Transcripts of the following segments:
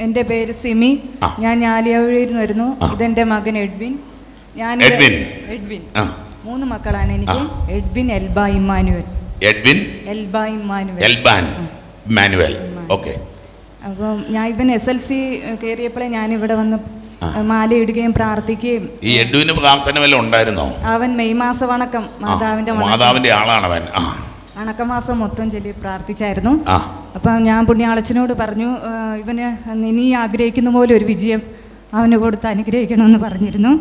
എന്റെ പേര് സിമി. ഞാൻ ഞാലിയാവഴിയിൽ നിന്ന് വരുന്നു ഇതെന്റെ മകൻ എഡ്വിൻ. ഞാൻ എഡ്വിൻ? എഡ്വിൻ. മൂന്ന് മക്കളാണ് എനിക്ക്. Edwin Elba Emmanuel. Edwin? Elba Emmanuel. Elban manual okay. അപ്പം ഞാൻ ഇവൻ എസ് എൽ സി കയറിയപ്പോഴേ ഞാൻ ഇവിടെ വന്ന് മാലയിടുകയും പ്രാർത്ഥിക്കുകയും ഈ എഡ്വിന് പ്രാർത്ഥന വല്ല ഉണ്ടായിരുന്നോ? അവൻ മെയ് മാസ വണക്കം. മാതാവിന്റെ മാതാവിന്റെ ആളാണ് അവൻ. വണക്കം വണക്കമാസം മൊത്തം ചൊല്ലി പ്രാർത്ഥിച്ചായിരുന്നു. അപ്പം ഞാൻ പുണ്യാളച്ചനോട് പറഞ്ഞു ഇവന് നീ ആഗ്രഹിക്കുന്ന പോലെ ഒരു വിജയം അവന് കൊടുത്ത് അനുഗ്രഹിക്കണമെന്ന് പറഞ്ഞിരുന്നു.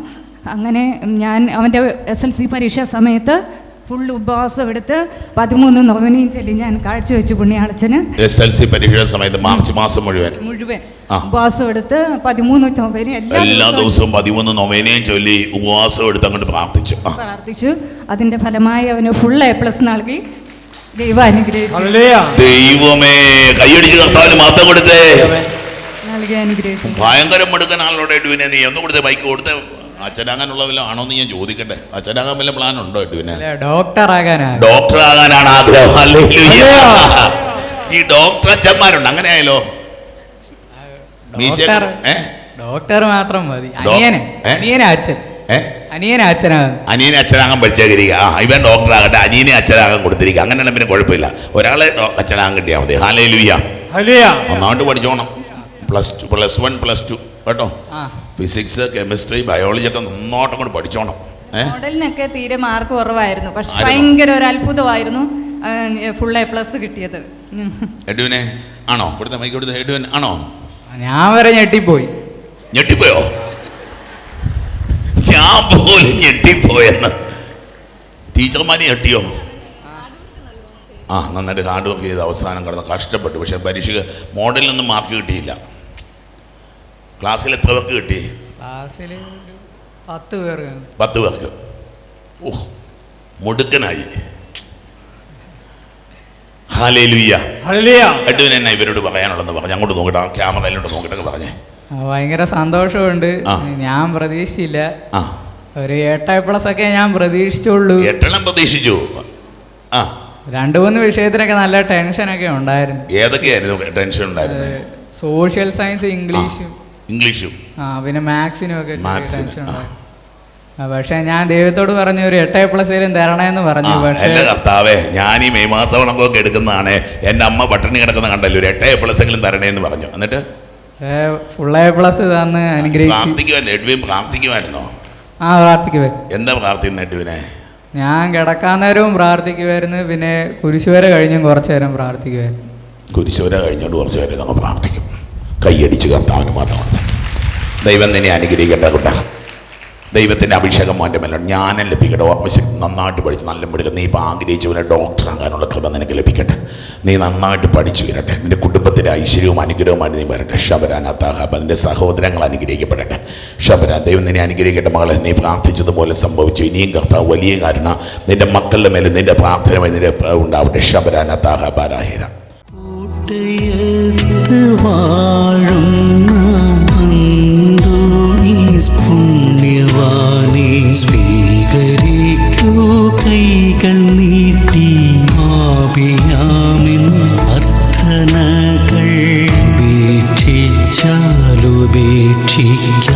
അങ്ങനെ ഞാൻ അവന്റെ എസ് എൽ സി പരീക്ഷാ സമയത്ത് ഫുൾ ഉപവാസം എടുത്ത് പതിമൂന്ന് നോമിനിയും ചൊല്ലി ഞാൻ കാഴ്ചവെച്ചു പുണ്യാളച്ചന്. എസ് എൽ സി പരീക്ഷയുടെ സമയത്ത് മാർച്ച് മാസം മുഴുവൻ. മുഴുവൻ ഉപവാസം എടുത്ത് പതിമൂന്ന് ചൊവ്വന് എല്ലാ ദിവസവും ദിവസവും പതിമൂന്ന് നോമിനിയും ചൊല്ലി ഉപവാസം എടുത്ത് അങ്ങോട്ട് പ്രാർത്ഥിച്ചു. പ്രാർത്ഥിച്ചു. അതിന്റെ ഫലമായി അവന് ഫുൾ എ പ്ലസ് നൽകി. ദൈവം ദൈവമേ കൈയടിച്ച് കർത്താവിന് മാത്രം കൊടുത്തേ. ഭയങ്കര മിടുക്കനാണല്ലോ എഡ്വിനെ നീ ഒന്ന് കൊടുത്തേ ബൈക്ക് കൊടുത്തേ. അച്ഛനാകാനുള്ള വല്ല ആണോ എന്ന് ഞാൻ ചോദിക്കട്ടെ. അച്ഛനാകാൻ വല്ല പ്ലാൻ ഉണ്ടോ എഡുവിനെ? അല്ല, ഡോക്ടർ ആകാനാണ്. ഡോക്ടർ ആകാനാണ് ആഗ്രഹം. ഹല്ലേലൂയ. ഈ ഡോക്ടർ അച്ഛന്മാരുണ്ട്. അങ്ങനെ ആയല്ലോ ഡോക്ടർ മാത്രം മതി. അച്ഛൻ. ഏ? അനിയനെ അനിയനെ അച്ഛനാകാൻ പഠിച്ചേക്കിരിക്കുക. ആ ഇവൻ ഡോക്ടർ ആകട്ടെ അനിയനെ അച്ഛനാകാൻ കൊടുത്തിരിക്കുക. അങ്ങനെയാണ് പിന്നെ കുഴപ്പമില്ല. ഒരാളെ അച്ഛനാകാൻ കിട്ടിയാൽ മതി. ഹാലേ ലുയ്യ. നന്നായിട്ട് പഠിച്ചോണം. Plus two plus one plus two കേട്ടോ? ഫിസിക്സ് കെമിസ്ട്രി ബയോളജി ഒക്കെ നന്നായിട്ട് അങ്ങോട്ട് പഠിച്ചോണം. മോഡലിനൊക്കെ തീരെ മാർക്ക് കുറവായിരുന്നു. പക്ഷെ. ഭയങ്കര ഒരു അത്ഭുതമായിരുന്നു ഫുൾ എ പ്ലസ് കിട്ടിയത്. എഡുവിനെ ആണോ? കൊടുത്ത മൈക്ക് കൊടുത്ത. എഡുവിൻ ആണോ? ഞാൻ വരെ ഞെട്ടിപ്പോയി. ഞെട്ടിപ്പോയോ? ഞാൻ പോലും ഞെട്ടിപ്പോയെന്ന്. ടീച്ചർമാർ ഞെട്ടിയോ? ആ നന്നായിട്ട് ഹാർഡ് വർക്ക് ചെയ്ത് അവസാനം കടന്ന് കഷ്ടപ്പെട്ടു. പക്ഷെ പരീക്ഷ മോഡലിനൊന്നും മാർക്ക് കിട്ടിയില്ല. ക്ലാസ്സിൽ എത്ര പേർക്ക് കിട്ടി? ക്ലാസ്സിൽ പത്ത് പേർക്ക്. പത്ത് പേർക്ക്. ഓ മുടുക്കനായി. ഹാലേ ലുയ്യ ഹലിയ എഡുവിന് എന്നാ ഇവരോട് പറയാനുള്ളതെന്ന് പറഞ്ഞു. അങ്ങോട്ട് നോക്കട്ടെ ആ ക്യാമറയിലോട്ട് നോക്കട്ടെ പറഞ്ഞേ. ഭയങ്കര സന്തോഷമുണ്ട്. ഞാൻ പ്രതീക്ഷിച്ചില്ല. ഒരു എട്ട് പ്ലസ് ഒക്കെ ഞാൻ പ്രതീക്ഷിച്ചുള്ളൂ. എട്ടെണ്ണം പ്രതീക്ഷിച്ചു. ആ. രണ്ടു മൂന്ന് വിഷയത്തിനൊക്കെ നല്ല ടെൻഷൻ ടെൻഷനൊക്കെ ഉണ്ടായിരുന്നു. ഏതൊക്കെയായിരുന്നു ടെൻഷൻ ഉണ്ടായിരുന്നത് സോഷ്യൽ സയൻസ് ഇംഗ്ലീഷും ഇംഗ്ലീഷും ആ പിന്നെ മാത്സിനും ഒക്കെ ടെൻഷൻ ഉണ്ടായിരുന്നു. പക്ഷെ ഞാൻ ദൈവത്തോട് പറഞ്ഞു ഒരു എട്ട് പ്ലസേലും തരണമെന്ന് പറഞ്ഞു പക്ഷേ എന്റെ കർത്താവേ ഞാൻ ഈ മെയ് മാസം ഉണക്കൊക്കെ എടുക്കുന്നതാണ്. എന്റെ അമ്മ പട്ടിണി കിടക്കുന്ന കണ്ടല്ലോ ഒരു എട്ടേ പ്ലസ് എങ്കിലും തരണേന്ന് പറഞ്ഞു. എന്നിട്ട്? ഫുൾ എ പ്ലസ് തന്ന് അനുഗ്രഹിച്ചു. എഡ്വിൻ പ്രാർത്ഥിക്കുമായിരുന്നോ ആ എന്താ പ്രാർത്ഥിക്കുന്ന എഡ്വിനെ ഞാൻ കിടക്കാൻ നേരവും പ്രാർത്ഥിക്കുമായിരുന്നു പിന്നെ കുരിശുവരെ കഴിഞ്ഞും കുറച്ചു നേരം പ്രാർത്ഥിക്കുമായിരുന്നു കുരിശുവരെ കഴിഞ്ഞോണ്ട് കുറച്ചു നേരം നമ്മൾ പ്രാർത്ഥിക്കും. കൈയടിച്ച് കർത്താവിന് മാത്രമാണ് ദൈവം നിന്നെ അനുഗ്രഹിക്കട്ടെ കുട്ടാ. ദൈവത്തിന്റെ അഭിഷേകം മോന്റെ മേലെ ജ്ഞാനം ലഭിക്കട്ടെ? ഓർമ്മശക്തി നന്നായിട്ട് പഠിച്ച്. നല്ല മിടുക്കും നീ ഇപ്പോൾ ആഗ്രഹിച്ചവനെ ഡോക്ടറാകാനുള്ള കൃപ നിനക്ക് ലഭിക്കട്ടെ. നീ നന്നായിട്ട് പഠിച്ചു വരട്ടെ. നിന്റെ കുടുംബത്തിന്റെ ഐശ്വര്യവും അനുഗ്രഹവുമായിട്ട് നീ വരട്ടെ. ഷബരാനാത്താഹബ നിന്റെ സഹോദരങ്ങൾ അനുഗ്രഹിക്കപ്പെടട്ടെ. ഷബരാൻ ദൈവം നിന്നെ അനുഗ്രഹിക്കട്ടെ മകളെ. നീ പ്രാർത്ഥിച്ചതുപോലെ സംഭവിച്ചു. ഇനിയും കർത്താവ് വലിയ കാരണം നിന്റെ മക്കളുടെ മേലെ നിന്റെ പ്രാർത്ഥന വഴി നിന്റെ ഉണ്ടാവട്ടെ. ഷബരാനാത്താഹബാരാഹിര കൂട്ടയത്ത് ঠিক